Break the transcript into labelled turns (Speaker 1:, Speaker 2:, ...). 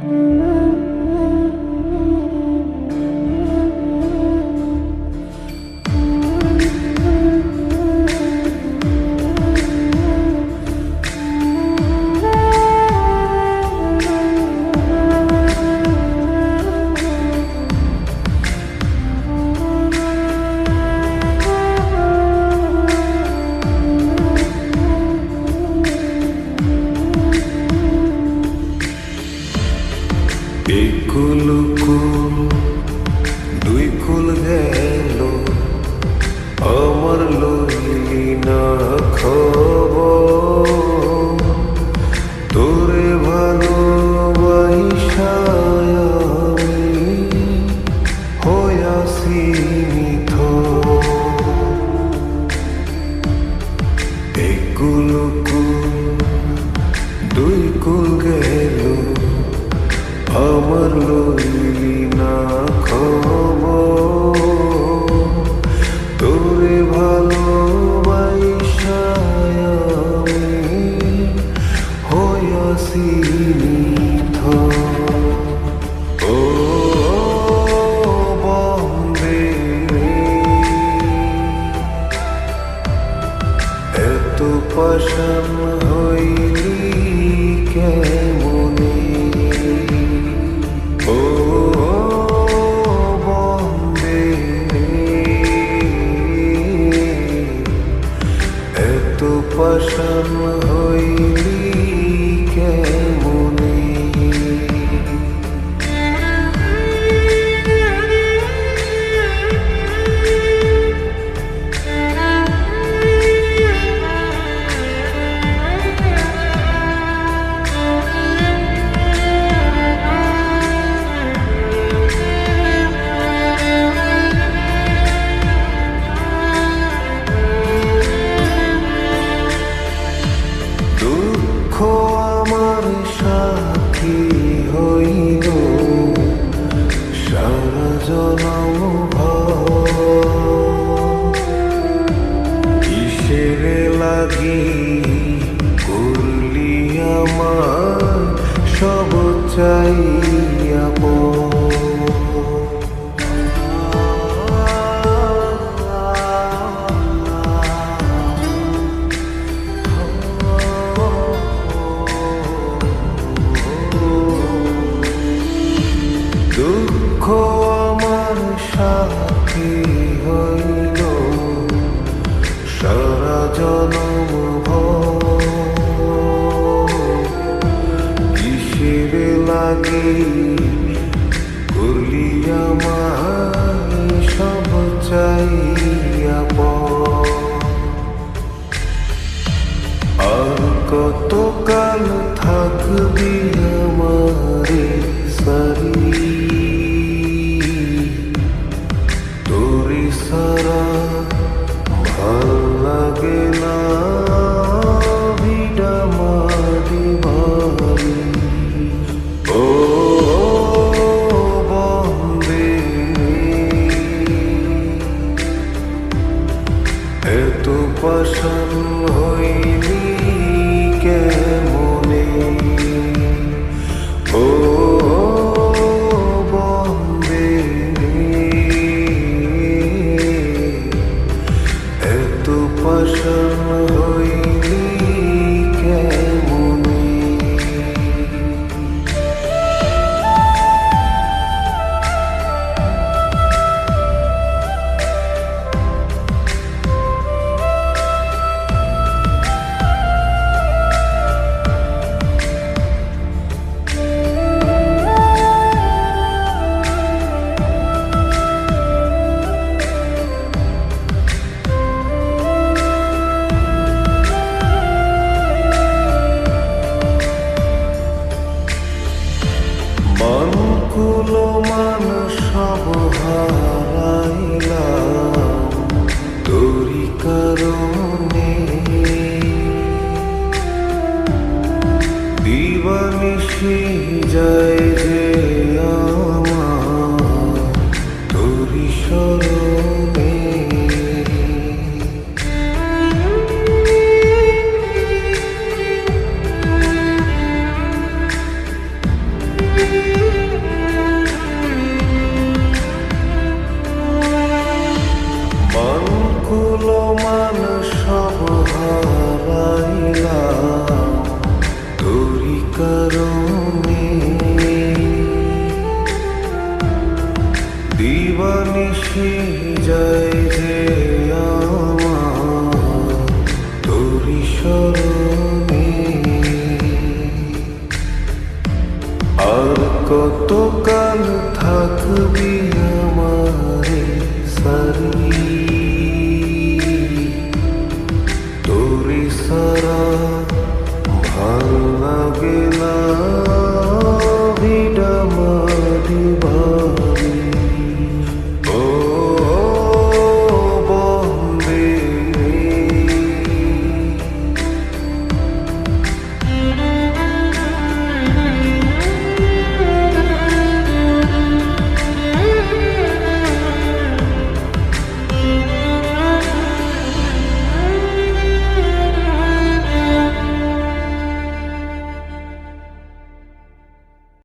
Speaker 1: thank you লইলি না খবর? তোরে ভালোবাসায় আমি হইয়াছি পাশান হইলি কে মন কুলো মান সব হারাইলাম। তোরি কারণে দিবানিশি যায় যে মান সব হারাইলা তোরি কারণে দিবানিশি যায় যে আমার। তোরি স্মরণে আর কতকাল থাকবি আমারে সারি